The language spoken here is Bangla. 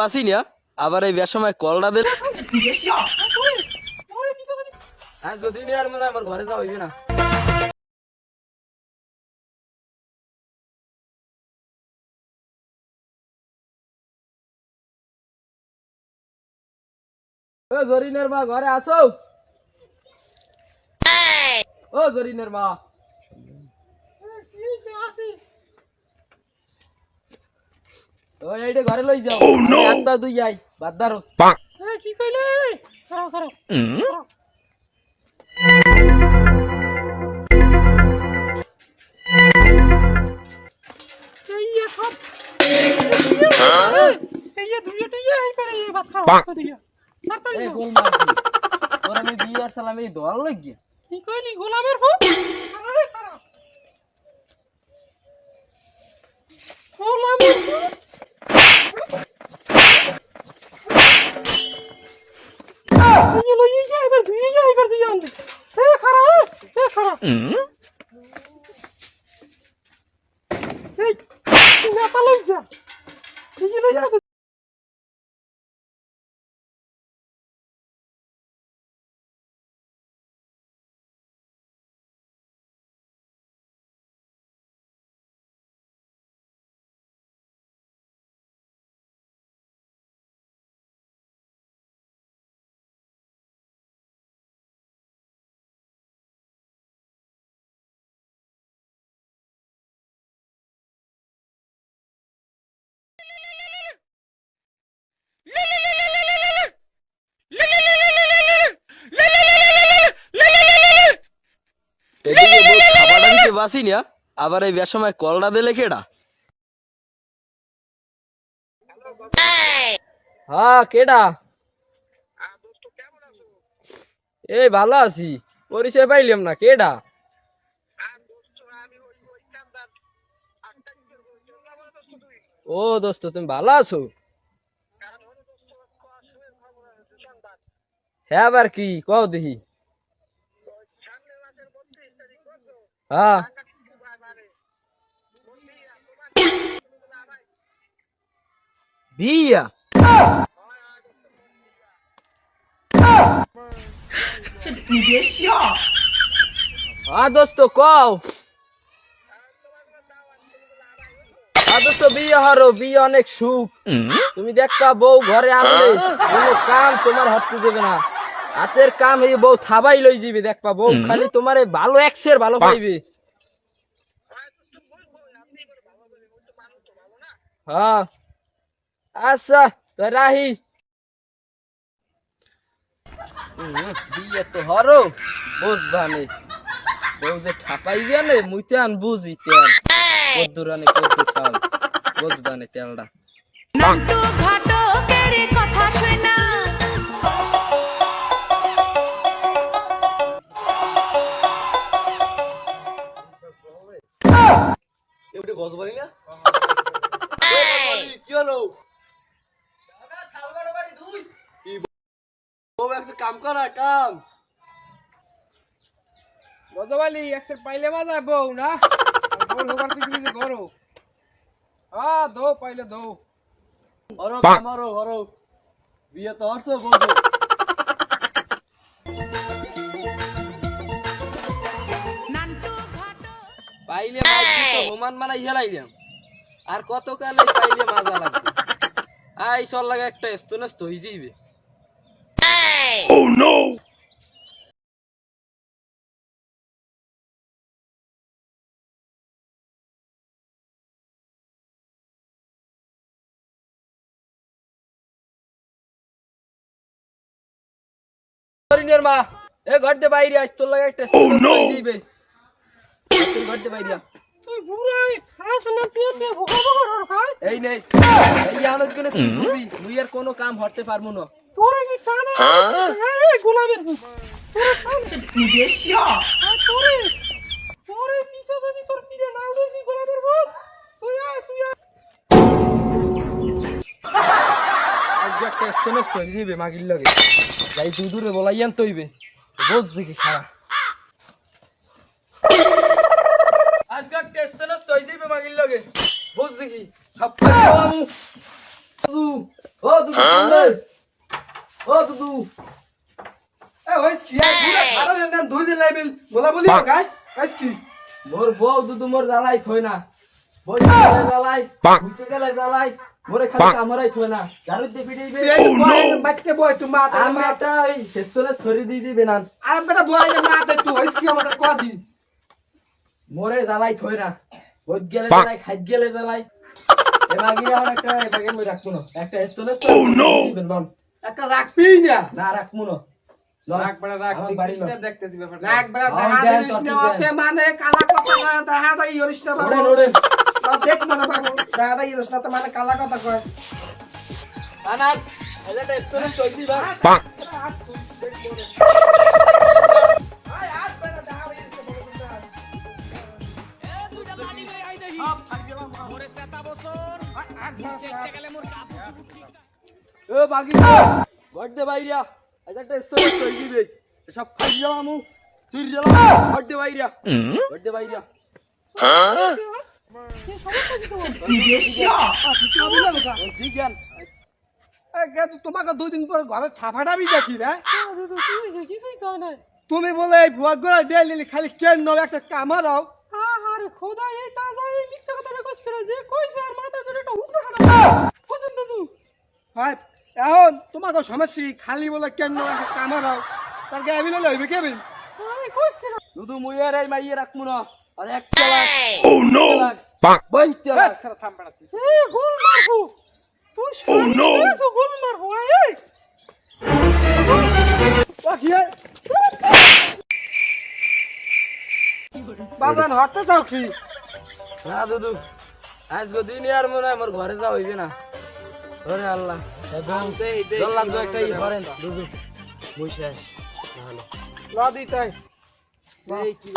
বাসি না আবার এই কলটা দিল মনে জরিনের মা ঘরে আসো ও জরিনের মা ও এইটা ঘরে লই যাও। আমি একটা দুই যাই বাদ দারো কি কইলে? করে এই ভাত খাওয়া দিয়া তাড়াতাড়ি এই যাও। গোল মার তোর আমি বিয়ে আর সালাম এই দোয়াল লাগিয়া কি কইলি গোলামের বউ আরে খারাপ গোলামের বউ এই লই এই এবার ধুই এই এবার দিয়ে আনতে এ খারাপ এ বাসি না আবার এই বেসময় কলটা দিলে কেডা? হ্যাঁ কেডা? এই ভালো আছি, পরিচয় পাইলাম না, কেডা? ও দোস্ত, তুমি ভালো আছো? হ্যাঁ আবার কি, কও দেখি। হ্যাঁ বিয়া। হ্যাঁ দোস্ত কও। বিয়ে হারো বিয়ে অনেক সুখ। তুমি দেখবা বউ ঘরে আনলে কোনো কাম তোমার হটতে দেবে না। হাতের কাম এই বউ থাবাই লই যাবে দেখবা বউ খালি তোমার এই ভালো একশের ভালো পাইবে হ্যাঁ। আচ্ছা তো রাহি। বিয়ে তো হরো বুঝবানে বউ যে ঠাপাইবে নে মুইতে আন বুঝি তেল কদ্দুরানে কদ্দু চাল বুঝবানে তেলটা। নাট্য ঘাটকের কথা শোনা। এবারে গজ বাড়ি না? কি হলো? কি বউ একটা কাম করা কাম। গজবালি একসের পাইলে মজা বউ না? বউ হোবার কিছু কিছু করো হ্যাঁ দো পাইলে দো। হরো কাম হরো হরো। বিয়ে তো হরছো বলছো দিত হোমান মানাই হেলাইলাম আর কত কালে পাইলে মাজা লাগবে আই চল লাগে একটা স্তনস্ত হয়ে যাইবে হরিণের মা এ ঘর দে বাইরে আজ তোর লাগে একটা স্তনস্ত হয়ে যাইবে তুই ঘর দে বাইরে আ। তুই বুড়াই খানা শুনে তুই বিয়ে ভোগা ভোগা রর খাই এই নেই এই আনত গেলে তুই মুই আর কোনো কাম হরতে পারব না। তোরে কি এই গোলামের বউ তোরে বিদেশিয়া তোরে। তোরে নিচে যদি তোর পিড়ে না উঠেছি গোলামের বউ তুই আয় তুই আয়। আজকে একটা স্তনস্ত হয়ে যাইবে মাগির লগে। যাই তুই দূরে বলাইয়ান তৈবে। বুঝবে কি খারাপ। আজকে একটা স্তনস্ত হয়ে যাইবে মাগির লগে। বুঝ দেখি সব দুদু ও দুদু শুনলে? ও দুদু। এ হইস কি? আর দেন দুই দিন লাইবিল বলা। বলি গায় হইস কি? মোর বউ দুদু মোর জ্বালাই থই না। বই গেলে জ্বালাই ঘুরতে গেলে জ্বালাই। মোরে খালি কামড়াই থই না। ঝাড়ু দিয়ে পিটাইবে এই বয় বাটকে বয় তুই মা আমি একটা ওই শেষতলে ছড়ি দিয়ে দিবে না। আর বেটা বয় না তুই হইস কি আমাদের কদিন? মোরে জ্বালাই থই না। বই গেলে জ্বালাই খাইত গেলে জ্বালাই। আর একটা এবাগে মই রাখব না। একটা দিবেন লন একটা রাখবি না। না রাখব না। মানে কালা কথা না দেখা দাই ইরিস না দেখ মানে বাবু। দেখা দাই ইরিস না তো মানে কালা কথা কয়। আনার এটা স্থলে ছড়ি দিবা। ও বাগি বড়দে বাইরিয়া একটা স্থলে ছড়ি দিবে সব খাই যাও আমু চুরি যাও বড়দে বাইরিয়া বড়দে বাইরিয়া ঠিক আছে এ গে তোমাকে দুই দিন পর ঘরে ঠাফাটাবি দেখি রে। কিছুই তো নাই তুমি বলে এই ভুয়া গোড়া খালি কেন নাও একটা কামারাও আরে খোদা এই তাজা এই করে যে কইছে আর মাথা ধরে একটা হুকনা হাঁটা পছন্দ তো হয় এখন তোমাকে সমস্যা খালি বলে কেন একটা কামারাও তার গায়ে বিলে লইবে কেবিন আরে কইছ করে শুধু মুইয়ের এই মাইয়ে রাখব না। আর এক চালাক ও নো বঞ্চ চালাক থাম বেড়া এ গোল মারবো। তুই ও নো গোল মারবো এই ও কি এ? বাবা হটতে যাও কি? না দুদু। আজকে দিন আর মনে হয় আমার ঘরে যাওয়া হইবে না। ঘরে আল্লাহ জল লাগবে একটা ই করেন বসে আস নদী তাই এই কি